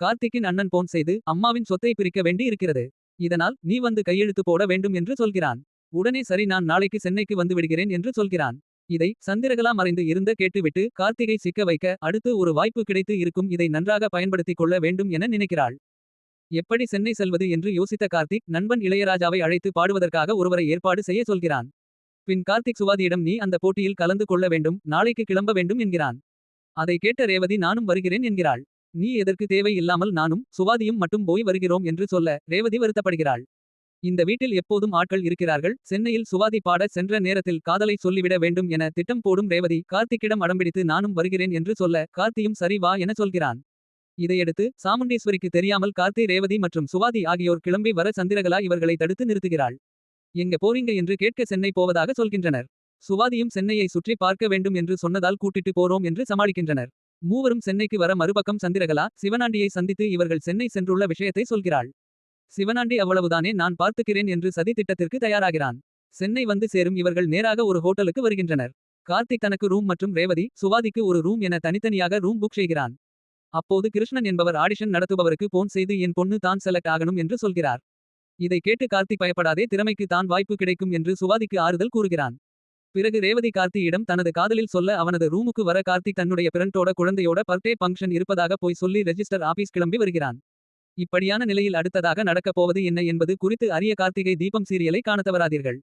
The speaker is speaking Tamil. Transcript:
கார்த்திக்கின் அண்ணன் போன் செய்து அம்மாவின் சொத்தை பிரிக்க வேண்டி இருக்கிறது. இதனால் நீ வந்து கையெழுத்து போட வேண்டும் என்று சொல்கிறான். உடனே சரி நான் நாளைக்கு சென்னைக்கு வந்து விடுகிறேன் என்று சொல்கிறான். இதை சந்திரகலா மறைந்து இருந்த கேட்டுவிட்டு கார்த்திகை சிக்க வைக்க அடுத்து ஒரு வாய்ப்பு கிடைத்து இருக்கும் இதை நன்றாக பயன்படுத்திக் கொள்ள வேண்டும் என நினைக்கிறாள். எப்படி சென்னை செல்வது என்று யோசித்த கார்த்திக் நண்பன் இளையராஜாவை அழைத்து பாடுவதற்காக ஒருவரை ஏற்பாடு செய்ய சொல்கிறான். பின் கார்த்திக் சுவாதியிடம் நீ அந்த போட்டியில் கலந்து கொள்ள வேண்டும் நாளைக்கு கிளம்ப வேண்டும் என்கிறான். அதை கேட்ட ரேவதி நானும் வருகிறேன் என்கிறாள். நீ எதற்கு தேவை இல்லாமல் நானும் சுவாதியும் மட்டும் போய் வருகிறோம் என்று சொல்ல ரேவதி வருத்தப்படுகிறாள். இந்த வீட்டில் எப்போதும் ஆட்கள் இருக்கிறார்கள் சென்னையில் சுவாதி பாட சென்ற நேரத்தில் காதலை சொல்லிவிட வேண்டும் என திட்டம் போடும் ரேவதி கார்த்திக்கிடம் அடம்பிடித்து நானும் வருகிறேன் என்று சொல்ல கார்த்தியும் சரி வா என சொல்கிறான். இதையடுத்து சாமுண்டீஸ்வரிக்கு தெரியாமல் கார்த்தி ரேவதி மற்றும் சுவாதி ஆகியோர் கிளம்பி வர சந்திரகலா இவர்களை தடுத்து நிறுத்துகிறாள். எங்க போறீங்க என்று கேட்க சென்னை போவதாக சொல்கின்றனர். சுவாதியும் சென்னையை சுற்றி பார்க்க வேண்டும் என்று சொன்னதால் கூட்டிட்டு போறோம் என்று சமாளிக்கின்றனர். மூவரும் சென்னைக்கு வர மறுபக்கம் சந்திரகலா சிவனாண்டியை சந்தித்து இவர்கள் சென்னை சென்றுள்ள விஷயத்தை சொல்கிறாள். சிவனாண்டி அவ்வளவுதானே நான் பார்த்துக்கிறேன் என்று சதி திட்டத்திற்கு தயாராகிறான். சென்னை வந்து சேரும் இவர்கள் நேராக ஒரு ஹோட்டலுக்கு வருகின்றனர். கார்த்திக் தனக்கு ரூம் மற்றும் ரேவதி சுவாதிக்கு ஒரு ரூம் என தனித்தனியாக ரூம் புக் செய்கிறான். அப்போது கிருஷ்ணன் என்பவர் ஆடிஷன் நடத்துபவருக்கு போன் செய்து என் பொண்ணு தான் செலக்ட் ஆகணும் என்று சொல்கிறார். இதை கேட்டு கார்த்திக் பயப்படாதே திறமைக்கு தான் வாய்ப்பு கிடைக்கும் என்று சுவாதிக்கு ஆறுதல் கூறுகிறான். பிறகு ரேவதி கார்த்தியிடம் தனது காதலில் சொல்ல அவனது ரூமுக்கு வர கார்த்தி தன்னுடைய பிறண்டோட குழந்தையோட பர்த்டே பங்கன் இருப்பதாக போய் சொல்லி ரெஜிஸ்டர் ஆபீஸ் கிளம்பி வருகிறான். இப்படியான நிலையில் அடுத்ததாக நடக்கப் போவது என்ன என்பது குறித்து அரிய கார்த்திகை தீபம் சீரியலை காணத்தவராதீர்கள்